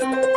এবং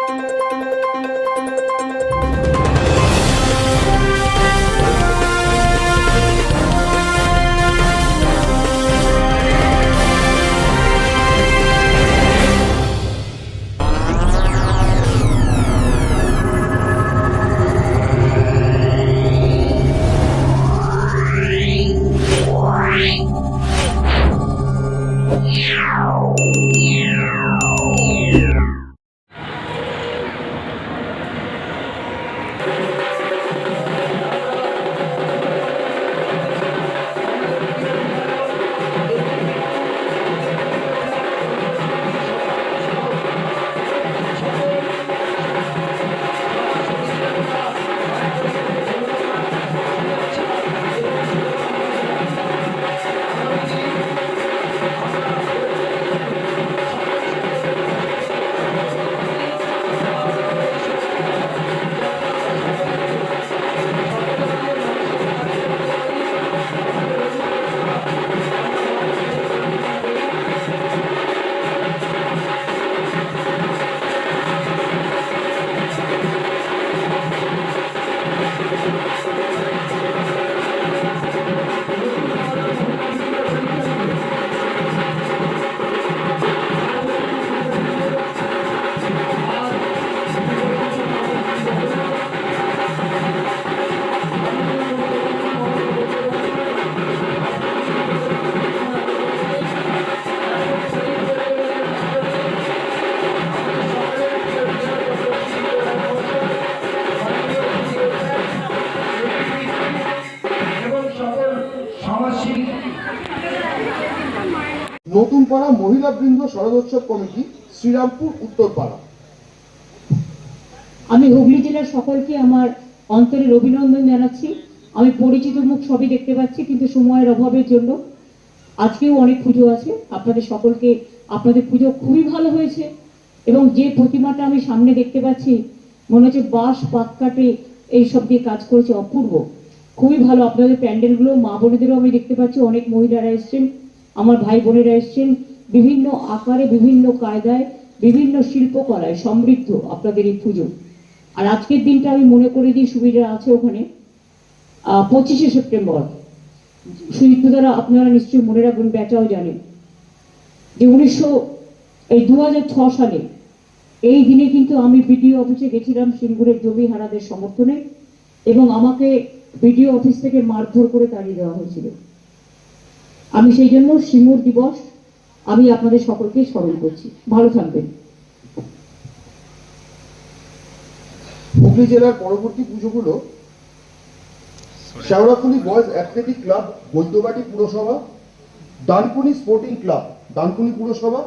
নতুন পাড়া মহিলা বৃন্দ শরদোৎসব কমিটি, শ্রীরামপুর, উত্তরপাড়া। আমি হুগলি জেলার সকলকে আমার অন্তরের অভিনন্দন জানাচ্ছি। আমি পরিচিত মুখ সবই দেখতে পাচ্ছি, কিন্তু সময়ের অভাবের জন্য আজকেও অনেক পুজো আছে। আপনাদের সকলকে, আপনাদের পুজো খুবই ভালো হয়েছে এবং যে প্রতিমাটা আমি সামনে দেখতে পাচ্ছি, মনে হচ্ছে বাঁশ পাতকাটে এইসব দিয়ে কাজ করেছে অপূর্ব। খুবই ভালো, আপনাদের প্যান্ডেলগুলো, মা বোনেদেরও আমি দেখতে পাচ্ছি, অনেক মহিলারা এসছেন। আমার ভাই বোনেরা এসছেন, বিভিন্ন আকারে, বিভিন্ন কায়দায়, বিভিন্ন শিল্পকলায় সমৃদ্ধ আপনাদের এই পুজো। আর আজকের দিনটা আমি মনে করে দিই, সুবিধা আছে ওখানে। পঁচিশে সেপ্টেম্বর। সুদীপ্ত দ্বারা আপনারা নিশ্চয়ই মনে রাখবেন, ব্যাটাও জানেন, যে উনিশশো, এই দু সালে, এই দিনে কিন্তু আমি বিডিও অফিসে গেছিলাম সিঙ্গুরের জমি হারাদের সমর্থনে এবং আমাকে বিডিও অফিস থেকে মারধর করে তাড়িয়ে দেওয়া হয়েছিল। আমি সেই জন্য সিঙ্গুর দিবস আমি আপনাদের সকলকে স্মরণ করছি। ভালো থাকবেন। হুগলি জেলার পরবর্তী পুজোগুলো Sheoraphuli boys athletic club Baidyabati পুরসভা ডানকুনি স্পোর্টিং ক্লাব ডানকুনি পুরসভা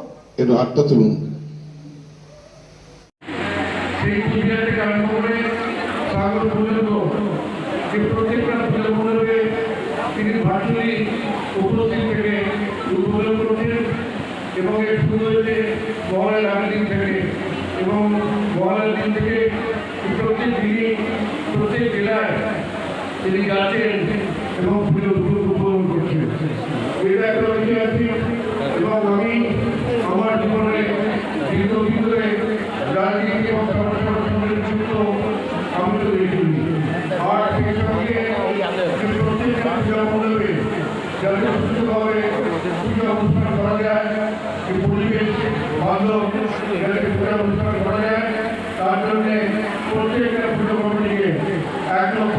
পূজা সাগর পর্যন্ত যে প্রত্যেকটা পূজা তিনি ভার্চুয়ালি উপস্থিত থেকে উদ্বোধন করছেন এবং এর মহালয়ের মহালয়ার আগের দিন থেকে এবং মহালয়ের দিন থেকে প্রত্যেক দিনই প্রত্যেক জেলায় তিনি গাছেন এবং পুজো অনুষ্ঠান করা যায় যে পরিবেশ বান্ধব অনুষ্ঠান করা যায় তার জন্যে প্রত্যেকটা পুজো কমিটিকে এক লক্ষ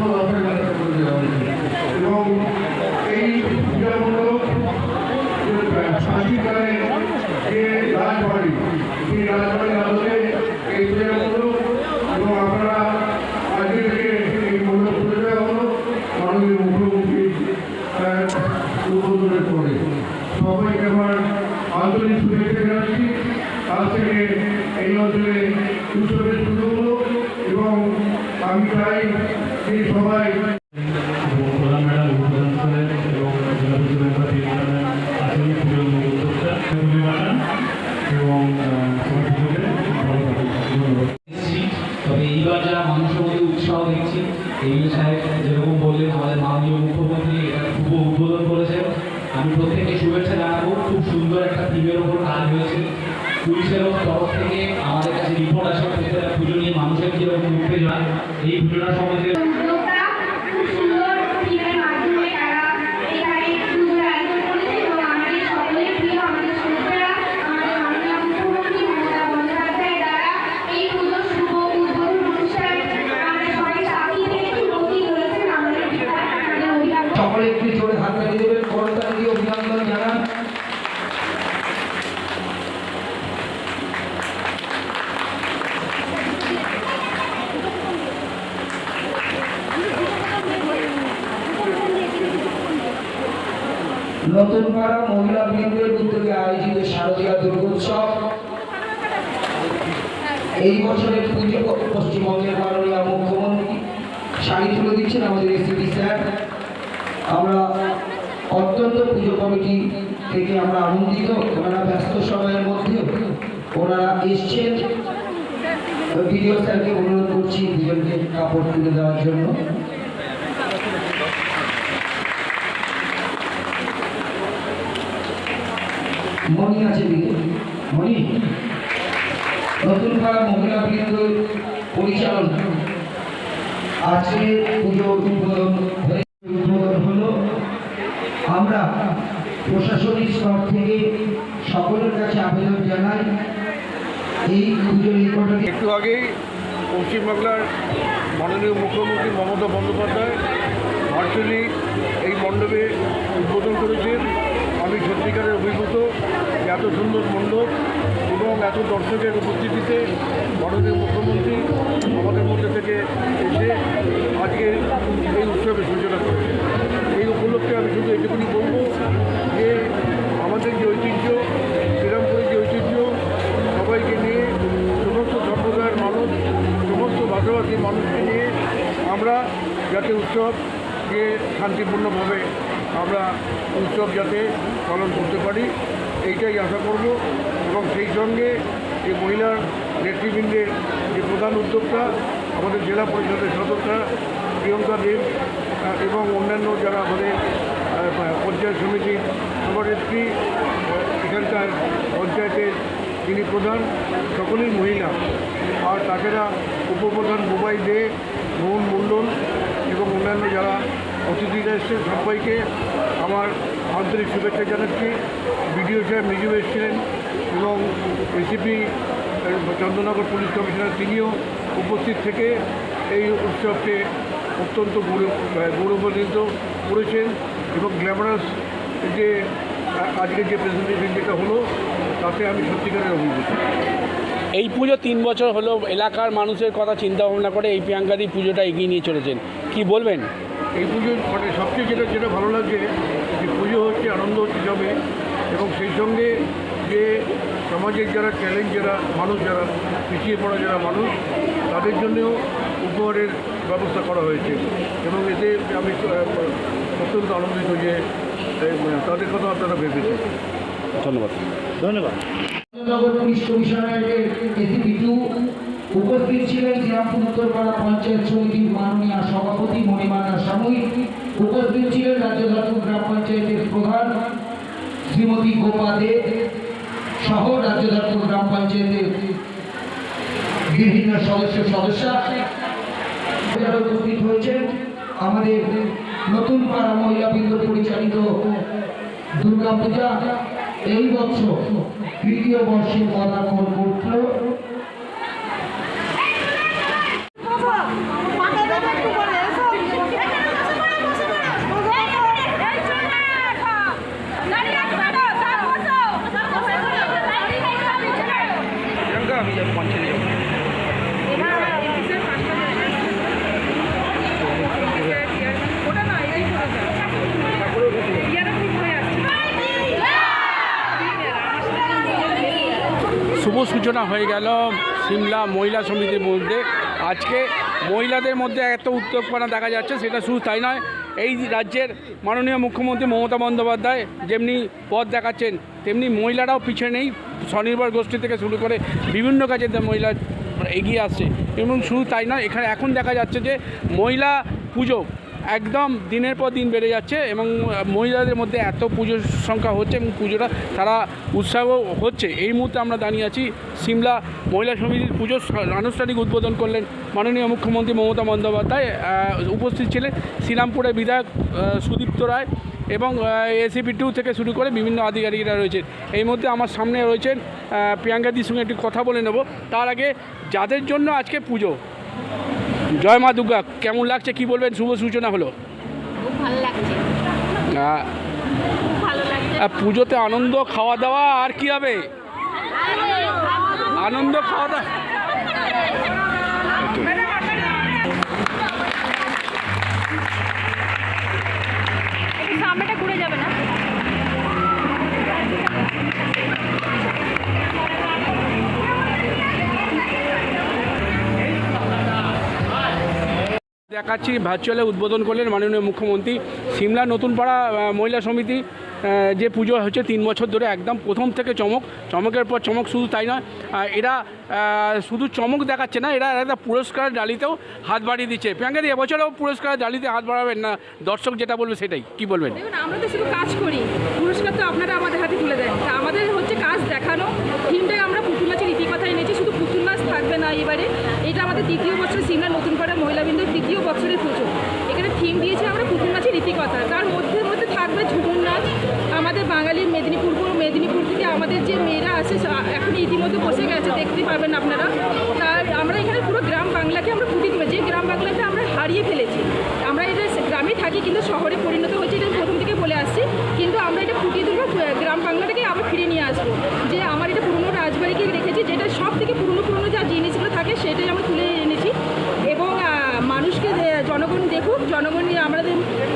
নতুন পাড়া মহিলা বৃন্দের উদ্যোগে আয়োজিত শারদীয় দুর্গোৎসব। এই বছরের পুজো পশ্চিমবঙ্গের মাননীয় মুখ্যমন্ত্রী শাড়ি তুলে দিচ্ছেন আমাদের এসিপি স্যার। আমরা অত্যন্ত পুজো কমিটি থেকে আমরা আনন্দিত। ওনারা ব্যস্ত সময়ের মধ্যে ওনারা এসছেন। ভিডিও স্যারকে অনুরোধ করছি দুজনকে কাপড় তুলে দেওয়ার জন্য। মণি আছে দিকে মণি নতুন পাড়া মহিলা বৃন্দ পরিচালনা। আজকে পুজো উদ্বোধন উদ্বোধন হলো, আমরা প্রশাসনিক স্তর থেকে সকলের কাছে আবেদন জানাই, এই পুজোর নিকটে একটু আগেই পশ্চিমবাংলার মাননীয় মুখ্যমন্ত্রী মমতা বন্দ্যোপাধ্যায় ভার্চুয়ালি এই মণ্ডপে উদ্বোধন করেছেন। আমি সত্যিকারের অভিভূত এত সুন্দর মণ্ডপ এবং এত দর্শকের উপস্থিতিতে মাননীয় মুখ্যমন্ত্রী আমাদের মধ্যে থেকে এসে আজকে এই উৎসবের সূচনা করেছেন। এই উপলক্ষে আমি শুধু এটুকুনি বলব যে আমাদের যে ঐতিহ্য, শ্রীরামপুরের যে ঐতিহ্য, সবাইকে নিয়ে সমস্ত সম্প্রদায়ের মানুষ, সমস্ত ভাষাভাষীর মানুষকে নিয়ে আমরা যাতে উৎসবকে শান্তিপূর্ণভাবে আমরা উৎসব যাতে পালন করতে পারি, এইটাই আশা করব। এবং সেই সঙ্গে এই মহিলার নেতৃবৃন্দের যে প্রধান উদ্যোক্তা, আমাদের জেলা পরিষদের সদস্য প্রিয়ঙ্কা দেব এবং অন্যান্য যারা আমাদের পঞ্চায়েত সমিতির সভানেত্রী এখানকার পঞ্চায়েতের যিনি প্রধান, সকলেই মহিলা। আর তাছাড়া উপপ্রধান মোবাইল দে, মোহন মণ্ডল এবং অন্যান্য যারা অতিথিরা এসছেন সবাইকে। আমার আন্তরিক শুভেচ্ছা জানাচ্ছি। বিডিও সাহেব নিজেও এসেছিলেন এবং এসিপি চন্দ্রনগর পুলিশ কমিশনার তিনিও উপস্থিত থেকে এই উৎসবকে অত্যন্ত গৌরব গৌরবান্বিত করেছেন এবং গ্ল্যামারাস যে আ- আজকে যে প্রেজেন্টেশন যেটা হলো, তাতে আমি সত্যিকারের অভিভূত। এই পুজো তিন বছর হলো, এলাকার মানুষের কথা চিন্তা ভাবনা করে এই প্রিয়াঙ্কাদি পুজোটা এগিয়ে নিয়ে চলেছেন। কি বলবেন? এই পুজো মানে সবচেয়ে যেটা যেটা ভালো লাগছে যে পুজো হচ্ছে আনন্দ হচ্ছে জমে এবং সেই সঙ্গে যে সমাজের যারা চ্যালেঞ্জ যারা মানুষ যারা পিছিয়ে পড়া যারা মানুষ তাদের জন্যও উপহারের ব্যবস্থা করা হয়েছে এবং এতে আমি অত্যন্ত আনন্দিত যে তাদের কথা আপনারা ভেবেছেন। ধন্যবাদ। ধন্যবাদ। নগর পুলিশ কমিশনারের এসিপি টু উপস্থিত ছিলেন শ্রীরামপুর উত্তরপাড়া পঞ্চায়েত সমিতির মাননীয় সভাপতি মণিমানা সাময়িক। উপস্থিত ছিলেন রাজ্য ধাতুর গ্রাম পঞ্চায়েতের প্রধান শ্রীমতী গোপা দে সহ রাজ্য ধাতুর গ্রাম পঞ্চায়েতের বিভিন্ন সদস্য সদস্য। উপস্থিত হয়েছেন, আমাদের নতুন পাড়া মহিলা বৃন্দ পরিচালিত দুর্গা পূজা এই বছর তৃতীয় বর্ষে পদার্পণ করল শুভ সূচনা হয়ে গেল সিমলা মহিলা সমিতির মধ্যে আজকে মহিলাদের মধ্যে এত উত্তেজনা দেখা যাচ্ছে, সেটা শুধু তাই নয়, এই রাজ্যের মাননীয় মুখ্যমন্ত্রী মমতা বন্দ্যোপাধ্যায় যেমনি পথ দেখাচ্ছেন, তেমনি মহিলারাও পিছিয়ে নেই, স্বনির্ভর গোষ্ঠী থেকে শুরু করে বিভিন্ন কাজে মহিলা এগিয়ে আসছে। এবং শুধু তাই নয়, এখানে এখন দেখা যাচ্ছে যে মহিলা পুজো একদম দিনের পর দিন বেড়ে যাচ্ছে এবং মহিলাদের মধ্যে এত পুজোর সংখ্যা হচ্ছে এবং পুজোটা তারা উৎসাহ হচ্ছে। এই মুহূর্তে আমরা দাঁড়িয়ে আছি সিমলা মহিলা সমিতির পুজোর আনুষ্ঠানিক উদ্বোধন করলেন মাননীয় মুখ্যমন্ত্রী মমতা বন্দ্যোপাধ্যায় উপস্থিত ছিলেন শ্রীরামপুরের বিধায়ক সুদীপ্ত রায় এবং এসিপি টু থেকে শুরু করে বিভিন্ন আধিকারিকরা রয়েছেন। এই মধ্যে আমার সামনে রয়েছেন প্রিয়াঙ্কাদির সঙ্গে একটু কথা বলে নেব। তার আগে যাদের জন্য আজকে পুজো জয় মা দুর্গা কেমন লাগছে কি বলবেন? শুভ সূচনা হলো। পুজোতে আনন্দ খাওয়া দাওয়া আর কি হবে? আনন্দ খাওয়া দাওয়া সামনেটা ঘুরে যাবে না? দেখাচ্ছি ভার্চুয়ালে উদ্বোধন করলেন মাননীয় মুখ্যমন্ত্রী। সিমলা নতুনপাড়া মহিলা সমিতি যে পুজো হচ্ছে তিন বছর ধরে একদম প্রথম থেকে চমক। চমকের পর চমক শুধু তাই নয় এরা শুধু চমক দেখাচ্ছে না, এরা একটা পুরস্কার ডালিতেও হাত বাড়িয়ে দিচ্ছে। প্রিয়াঙ্কাদি, এবছরও পুরস্কার ডালিতে হাত বাড়াবেন না? দর্শক যেটা বলবে সেটাই, কি বলবেন? আমরা তো শুধু কাজ করি, পুরস্কার তো আপনারা আমাদের হাতে তুলে দেন তা আমাদের হচ্ছে কাজ দেখানো থিমটাই আমরা পুতুল নাচের ইতিকথায় এনেছি শুধু পুতুল নাচ থাকবে না এবারে এটা আমাদের দ্বিতীয় বছর সিমলা নতুন পাড়া মহিলাবৃন্দের তৃতীয় বছরের পুজো এখানে থিম দিয়েছি আমরা পুতুল নাচের ইতিকথা তার মধ্যে মধ্যে থাকবে ঝুমুর নাচ আমাদের বাঙালির মেদিনীপুর পুরো মেদিনীপুর থেকে আমাদের যে মেয়েরা আছে সা- এখন ইতিমধ্যে বসে গেছে দেখতে পাবেন আপনারা তার আমরা এখানে পুরো গ্রাম বাংলাকে আমরা ফুটিয়ে তুলে যে গ্রাম বাংলাতে আমরা হারিয়ে ফেলেছি আমরা এটা গ্রামে থাকি কিন্তু শহরে পরিণত হয়েছে এটা প্রথম থেকে বলে আসছি। কিন্তু আমরা এটা ফুটিয়ে তুলবো গ্রাম বাংলাটাকে আবার ফিরে নিয়ে আসব। যে আমার এটা পুরনো রাজবাড়িকে রেখেছি যেটা সব থেকে পুরনো পুরনো যা জিনিসগুলো থাকে সেটাই আমরা তুলে এনেছি। এবং মানুষকে জনগণ দেখুক, জনগণ আমাদের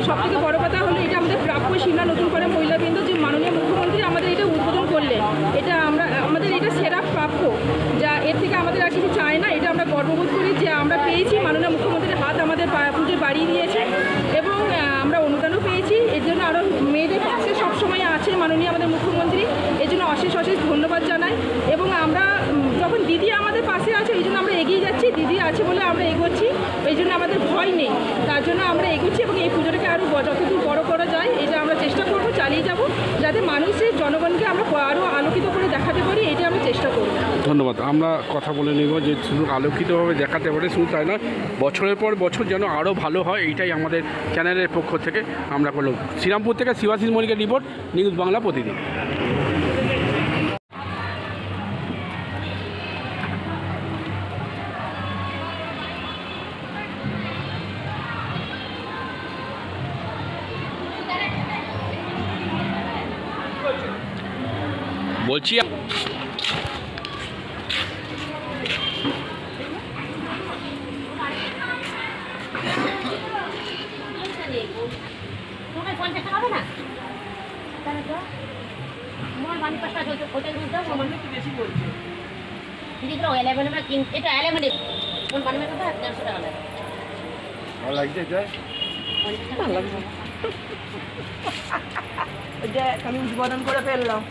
সব থেকে বড়ো কথা হলো এটা আমাদের প্রাপ্য সীমা, নতুন করে মহিলাবৃন্দ, যে মাননীয় মুখ্যমন্ত্রী আমাদের এটা উদ্বোধন করলেন, এটা আমরা, আমাদের এটা সেরা প্রাপ্য। যা এর থেকে আমাদের আর কিছু চাই না, এটা আমরা গর্ববোধ করি যে আমরা পেয়েছি। মাননীয় মুখ্যমন্ত্রীর হাত আমাদের পুজো বাড়িয়ে দিয়েছে। আরও মেয়েদের পাশে সবসময় আছে মাননীয় আমাদের মুখ্যমন্ত্রী। এই জন্য অশেষ অশেষ ধন্যবাদ জানাই। এবং আমরা যখন দিদি আমাদের পাশে আছে, এই জন্য আমরা এগিয়ে যাচ্ছি। দিদি আছে বলে আমরা এগোচ্ছি। এই জন্য আমাদের ভয় নেই। তার জন্য আমরা এগোচ্ছি এবং এই পুজোটাকে আরও যতদূর বড় করা যায়, এটা আমরা চেষ্টা করব, চালিয়ে যাব। যাতে মানুষের, জনগণকে আমরা আরও আলোকিত করে দেখাতে পারি এটা আমরা চেষ্টা করব ধন্যবাদ আমরা কথা বলে নেব যে শুধু আলোকিতভাবে দেখাতে পারে, শুধু তাই নয়, বছরের পর বছর যেন আরও ভালো হয়, এইটাই আমাদের চ্যানেলের পক্ষ থেকে আমরা করলাম শ্রীরামপুর থেকে শিবাশিস মল্লিকের রিপোর্ট, নিউজ বাংলা প্রতিদিন। বলছি তোমার পঞ্চাশ টাকা হবে না তাহলে তো আমার বাড়ির পাশে আছে হোটেল বুঝতে হবে আমার একটু বেশি বলছে তো এলেভেন কিন এটা এলেভেন কোন বানিয়ে কথা দেড়শো টাকা লাগে। আমি উদ্বোধন করে ফেললাম।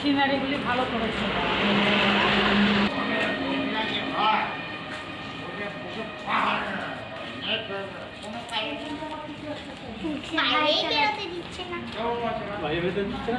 সিনারিগুলি ভালো করেছে। দিচ্ছে না?